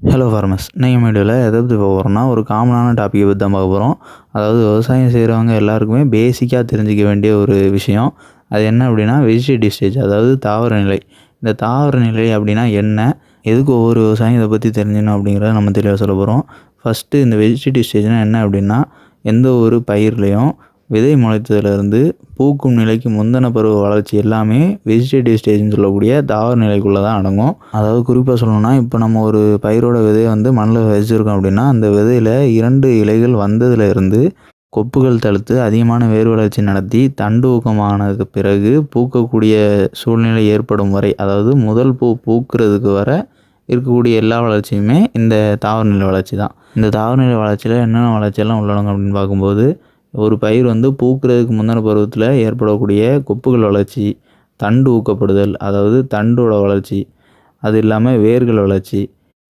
Hello ஃபார்மஸ் நீங்கள் வீடியோவில் எதை பற்றி பார்க்க போகிறோம்னா ஒரு காமனான டாப்பிக்கை பற்றி தான் பார்க்க போகிறோம் அதாவது விவசாயம் செய்கிறவங்க எல்லாருக்குமே பேசிக்காக தெரிஞ்சிக்க வேண்டிய ஒரு விஷயம். அது என்ன அப்படின்னா வெஜிடேட்டிவ் ஸ்டேஜ் அதாவது தாவர நிலை. இந்த தாவர நிலை அப்படின்னா என்ன? எதுக்கு ஒவ்வொரு விவசாயம் இதை பற்றி தெரிஞ்சுக்கணும் அப்படிங்கிறத நம்ம தெளிவாக சொல்ல போகிறோம் ஃபஸ்ட்டு இந்த வெஜிடேட்டிவ் ஸ்டேஜ்னால் என்ன அப்படின்னா எந்த ஒரு பயிர்லேயும் விதை முளைத்ததுலேருந்து பூக்கும் நிலைக்கு முந்தின பருவ வளர்ச்சி எல்லாமே வெஜிடேட்டிவ் ஸ்டேஜ்னு சொல்லக்கூடிய தாவர நிலைக்குள்ளே தான் அடங்கும். அதாவது குறிப்பாக சொல்லணும்னா இப்போ நம்ம ஒரு பயிரோட விதையை வந்து மண்ணில் வச்சுருக்கோம் அப்படின்னா அந்த விதையில் இரண்டு இலைகள் வந்ததுலேருந்து கொப்புகள் தழுத்து அதிகமான வேர் வளர்ச்சி நடத்தி தண்டு ஊக்கமானதுக்கு பிறகு பூக்கக்கூடிய சூழ்நிலை ஏற்படும் வரை அதாவது முதல் பூ பூக்கிறதுக்கு வர இருக்கக்கூடிய எல்லா வளர்ச்சியுமே இந்த தாவரநிலை வளர்ச்சி தான் இந்த தாவரநிலை வளர்ச்சியில் என்னென்ன வளர்ச்சியெல்லாம் உள்ளடங்கும் அப்படின்னு பார்க்கும்போது ஒரு பயிர் வந்து பூக்கிறதுக்கு முந்தின பருவத்தில் ஏற்படக்கூடிய கொப்புகள் வளர்ச்சி தண்டு ஊக்கப்படுதல் அதாவது தண்டோட வளர்ச்சி அது இல்லாமல் வேர்கள் வளர்ச்சி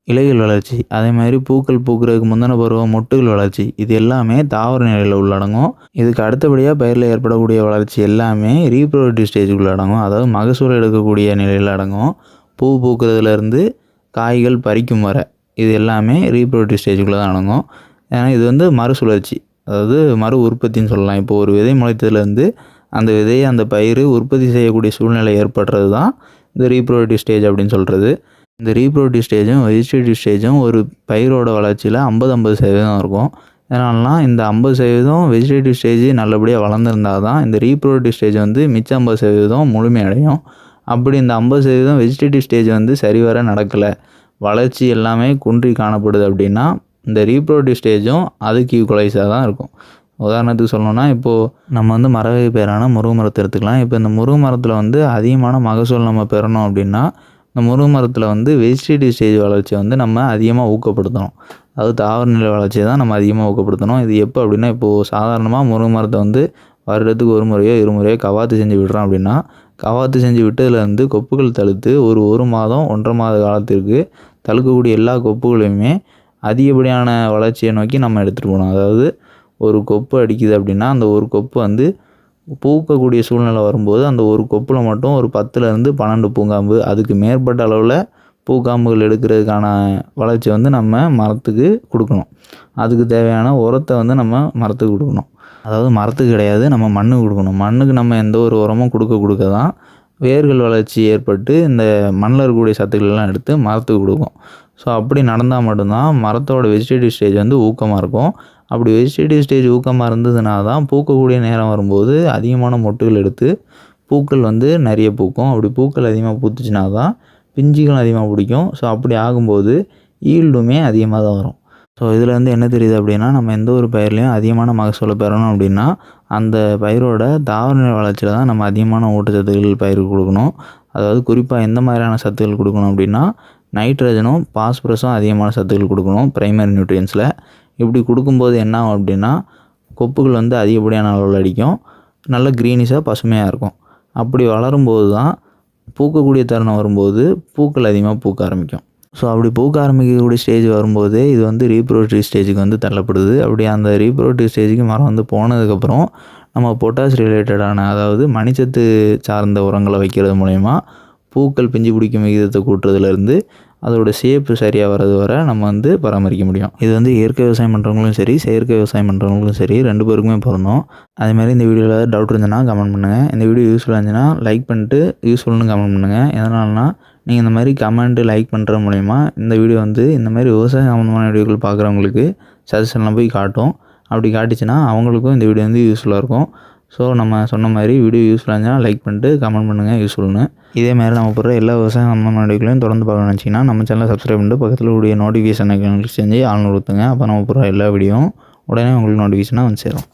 இலைகள் வளர்ச்சி அதே மாதிரி பூக்கள் பூக்கிறதுக்கு முந்தின பருவம் மொட்டுகள் வளர்ச்சி இது எல்லாமே தாவர நிலையில் உள்ளடங்கும். இதுக்கு அடுத்தபடியாக பயிரில் ஏற்படக்கூடிய வளர்ச்சி எல்லாமே ரீப்ரொடக்டிவ் ஸ்டேஜுக்குள்ள அடங்கும். அதாவது மகசூல் எடுக்கக்கூடிய நிலையில் அடங்கும். பூ பூக்கிறதுலேருந்து காய்கள் பறிக்கும் வரை இது எல்லாமே ரீப்ரொடக்டிவ் ஸ்டேஜுக்குள்ளே தான் அடங்கும். ஏன்னா இது வந்து மறுசுழற்சி. அதாவது மறு உற்பத்தின்னு சொல்லலாம். இப்போ ஒரு விதை முளைத்ததுலேருந்து அந்த விதையை அந்த பயிர் உற்பத்தி செய்யக்கூடிய சூழ்நிலை ஏற்படுறது தான் இந்த ரீப்ரோடக்டிவ் ஸ்டேஜ் அப்படின்னு சொல்கிறது இந்த ரீப்ரோடக்டிவ் ஸ்டேஜும் வெஜிடேட்டிவ் ஸ்டேஜும் ஒரு பயிரோட வளர்ச்சியில் ஐம்பது ஐம்பது சதவீதம் இருக்கும். அதனாலலாம் இந்த ஐம்பது சதவீதம் வெஜிடேட்டிவ் ஸ்டேஜ் நல்லபடியாக வளர்ந்துருந்தால் தான் இந்த ரீப்ரோடக்டிவ் ஸ்டேஜ் வந்து மிச்சம் ஐம்பது சதவீதம் முழுமையடையும் அப்படி இந்த ஐம்பது சதவீதம் வெஜிடேட்டிவ் ஸ்டேஜ் வந்து சரிவர நடக்கலை. வளர்ச்சி எல்லாமே குன்றி காணப்படுது அப்படின்னா இந்த ரீப்ரொடக்டிவ் ஸ்டேஜும் அதுக்கு ஈக்குவலைஸாக தான் இருக்கும். உதாரணத்துக்கு சொல்லணும்னா இப்போது நம்ம வந்து மரவகை பேரான முருகு மரத்தை எடுத்துக்கலாம். இப்போ இந்த முருகு மரத்தில் வந்து அதிகமான மகசூல் நம்ம பெறணும் அப்படின்னா இந்த முருகு மரத்தில் வந்து வெஜிடேட்டிவ் ஸ்டேஜ் வளர்ச்சியை வந்து நம்ம அதிகமாக ஊக்கப்படுத்தணும். அது தாவரநிலை வளர்ச்சியை தான் நம்ம அதிகமாக ஊக்கப்படுத்தணும். இது எப்போ அப்படின்னா இப்போது சாதாரணமாக முருகு மரத்தை வந்து வருடத்துக்கு ஒரு முறையோ இரு முறையோ கவாத்து செஞ்சு விடுறோம் அப்படின்னா கவாத்து செஞ்சு விட்டதுலேருந்து கொப்புகள் தழுத்து ஒரு ஒரு மாதம் ஒன்றரை மாத காலத்திற்கு தழுக்கக்கூடிய எல்லா கொப்புகளையுமே அதிகப்படியான வளர்ச்சியை நோக்கி நம்ம எடுத்துகிட்டு போகணும். அதாவது ஒரு கொப்பு அடிக்குது அப்படின்னா அந்த ஒரு கொப்பு வந்து பூக்கக்கூடிய சூழ்நிலை வரும்போது அந்த ஒரு கொப்பில் மட்டும் ஒரு பத்துலேருந்து பன்னெண்டு பூங்காம்பு அதுக்கு மேற்பட்ட அளவில் பூக்காம்புகள் எடுக்கிறதுக்கான வளர்ச்சி வந்து நம்ம மரத்துக்கு கொடுக்கணும். அதுக்கு தேவையான உரத்தை வந்து நம்ம மரத்துக்கு கொடுக்கணும். அதாவது மரத்துக்கு கிடையாது நம்ம மண்ணுக்கு கொடுக்கணும். மண்ணுக்கு நம்ம எந்த ஒரு உரமும் கொடுக்க கொடுக்க தான் வேர்கள் வளர்ச்சி ஏற்பட்டு இந்த மண்ணில் இருக்கக்கூடிய சத்துக்களெல்லாம் எடுத்து மரத்துக்கு கொடுக்கும். ஸோ அப்படி நடந்தால் மட்டும்தான் மரத்தோட வெஜிடேட்டிவ் ஸ்டேஜ் வந்து ஊக்கமாக இருக்கும். அப்படி வெஜிடேட்டிவ் ஸ்டேஜ் ஊக்கமாக இருந்ததுனா தான் பூக்கக்கூடிய நேரம் வரும்போது அதிகமான மொட்டுகள் எடுத்து பூக்கள் வந்து நிறைய பூக்கும். அப்படி பூக்கள் அதிகமாக பூத்துச்சுனா தான் பிஞ்சுகளும் அதிகமாக பிடிக்கும். ஸோ அப்படி ஆகும்போது ஈல்டுமே அதிகமாக தான் வரும். ஸோ இதில் வந்து என்ன தெரியுது அப்படின்னா நம்ம எந்த ஒரு பயிர்லையும் அதிகமான மகசூலை பெறணும் அப்படின்னா அந்த பயிரோட தாவர வளர்ச்சியில் தான் நம்ம அதிகமான ஊட்டச்சத்துக்கள் பயிருக்கு கொடுக்கணும். அதாவது குறிப்பாக எந்த மாதிரியான சத்துக்கள் கொடுக்கணும் அப்படின்னா நைட்ரஜனும் பாஸ்பரஸும் அதிகமான சத்துக்கள் கொடுக்கணும் ப்ரைமரி நியூட்ரியன்ஸில். இப்படி கொடுக்கும்போது என்ன ஆகும் அப்படின்னா கொப்புகள் வந்து அதிகப்படியான அளவில் அடிக்கும். நல்ல க்ரீனிஷாக பசுமையாக இருக்கும். அப்படி வளரும்போது தான் பூக்கக்கூடிய தருணம் வரும்போது பூக்கள் அதிகமாக பூக்க ஆரம்பிக்கும். ஸோ அப்படி பூக்க ஆரம்பிக்கக்கூடிய ஸ்டேஜ் வரும்போது இது வந்து ரீப்ரோடக்டிவ் ஸ்டேஜுக்கு வந்து தள்ளப்படுது. அப்படி அந்த ரீப்ரோடக்டிவ் ஸ்டேஜுக்கு மரம் வந்து போனதுக்கப்புறம் நம்ம பொட்டாஸ் ரிலேட்டடான அதாவது மணிச்சத்து சார்ந்த உரங்களை வைக்கிறது மூலயமா பூக்கள் பிஞ்சு பிடிக்கும் விகிதத்தை கூட்டுறதுலேருந்து அதோட ஷேப்பு சரியாக வர்றது வரை நம்ம வந்து பராமரிக்க முடியும். இது வந்து இயற்கை விவசாயம் பண்ணுறவங்களும் சரி செயற்கை விவசாயம் பண்ணுறவங்களும் சரி ரெண்டு பேருக்குமே பிறந்தோம் அதேமாதிரி இந்த வீடியோவில் ஏதாவது டவுட் இருந்ததுன்னா கமெண்ட் பண்ணுங்கள் இந்த வீடியோ யூஸ்ஃபுல்லாக இருந்துச்சுன்னா லைக் பண்ணிட்டு யூஸ்ஃபுல்னு கமெண்ட் பண்ணுங்கள் எதனால்னா நீங்கள் இந்த மாதிரி கமெண்ட்டு லைக் பண்ணுற மூலயமா இந்த வீடியோ வந்து இந்த மாதிரி விவசாயம் சம்மந்தமான வீடியோக்கள் பார்க்குறவங்களுக்கு சஜஷன்லாம் போய் காட்டும். அப்படி காட்டுச்சுன்னா அவங்களுக்கும் இந்த வீடியோ வந்து யூஸ்ஃபுல்லாக இருக்கும். ஸோ நம்ம சொன்ன மாதிரி வீடியோ யூஸ்ஃபுல்லாக இருந்துச்சுன்னா லைக் பண்ணிட்டு கமெண்ட் பண்ணுங்கள் யூஸ்ஃபுல்னு இதே மாதிரி நம்ம போடுற எல்லா விவசாய சம்மந்தமான வீடியோக்களையும் தொடர்ந்து பார்க்கணும்னு நினச்சிங்கன்னா நம்ம சேனலை சப்ஸ்கிரைப் பண்ணிட்டு பக்கத்தில் உடைய நோட்டிஃபிகேஷன் கிளிக் செஞ்சு ஆன் கொடுத்துங்க அப்போ நம்ம போடுற எல்லா வீடியோவும் உடனே உங்களுக்கு நோட்டிஃபிகேஷனாக வந்து சேரும்.